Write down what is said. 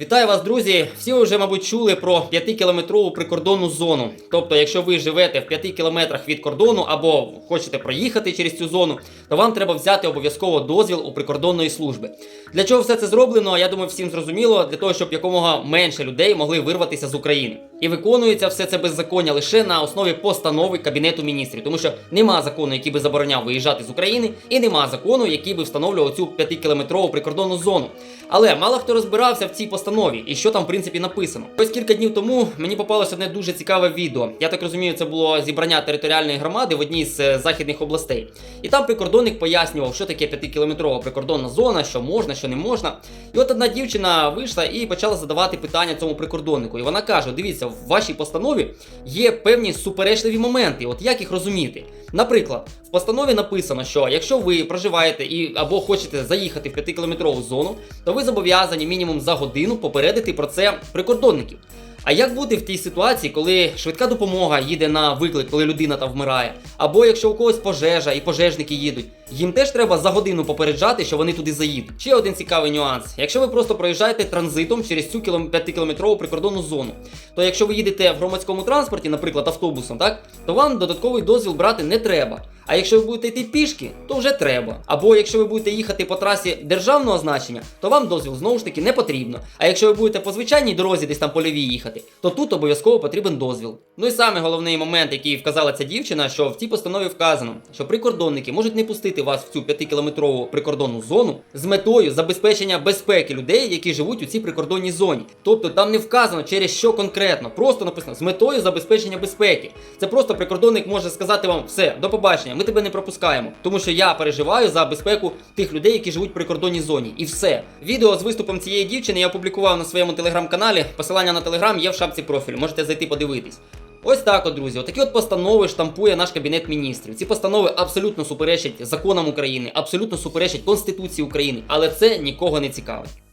Вітаю вас, друзі! Всі вже, мабуть, чули про 5-кілометрову прикордонну зону. Тобто, якщо ви живете в 5 кілометрах від кордону або хочете проїхати через цю зону, то вам треба взяти обов'язково дозвіл у прикордонної служби. Для чого все це зроблено? Я думаю, всім зрозуміло, для того, щоб якомога менше людей могли вирватися з України. І виконується все це беззаконня лише на основі постанови Кабінету міністрів, тому що нема закону, який би забороняв виїжджати з України, і нема закону, який би встановлював цю 5-кілометрову прикордонну зону. Але мало хто розбирався в цій постанові і що там в принципі написано. Ось кілька днів тому мені попалося одне дуже цікаве відео. Я так розумію, це було зібрання територіальної громади в одній з е, західних областей. І там прикордонник пояснював, що таке 5-кілометрова прикордонна зона, що можна, що не можна. І от одна дівчина вийшла і почала задавати питання цьому прикордоннику. І вона каже: дивіться, в вашій постанові є певні суперечливі моменти. От як їх розуміти? Наприклад, в постанові написано, що якщо ви проживаєте і або хочете заїхати в 5-кілометрову зону, то ви зобов'язані мінімум за годину попередити про це прикордонників. А як бути в тій ситуації, коли швидка допомога їде на виклик, коли людина там вмирає? Або якщо у когось пожежа і пожежники їдуть, їм теж треба за годину попереджати, що вони туди заїдуть. Ще один цікавий нюанс: якщо ви просто проїжджаєте транзитом через цю 5-кілометрову прикордонну зону, то якщо ви їдете в громадському транспорті, наприклад, автобусом, так то вам додатковий дозвіл брати не треба. А якщо ви будете йти пішки, то вже треба. Або якщо ви будете їхати по трасі державного значення, то вам дозвіл знову ж таки не потрібно. А якщо ви будете по звичайній дорозі десь там польовій їхати, то тут обов'язково потрібен дозвіл. Ну і саме головний момент, який вказала ця дівчина, що в цій постанові вказано, що прикордонники можуть не пустити вас в цю 5-кілометрову прикордонну зону з метою забезпечення безпеки людей, які живуть у цій прикордонній зоні. Тобто там не вказано через що конкретно, просто написано з метою забезпечення безпеки. Це просто прикордонник може сказати вам все, до побачення, ми тебе не пропускаємо, тому що я переживаю за безпеку тих людей, які живуть в прикордонній зоні. І все. Відео з виступом цієї дівчини я опублікував на своєму телеграм-каналі. Посилання на телеграм є в шапці профілю. Можете зайти подивитись. Ось так, от, друзі, отакі от постанови штампує наш кабінет міністрів. Ці постанови абсолютно суперечать законам України, абсолютно суперечать Конституції України, але це нікого не цікавить.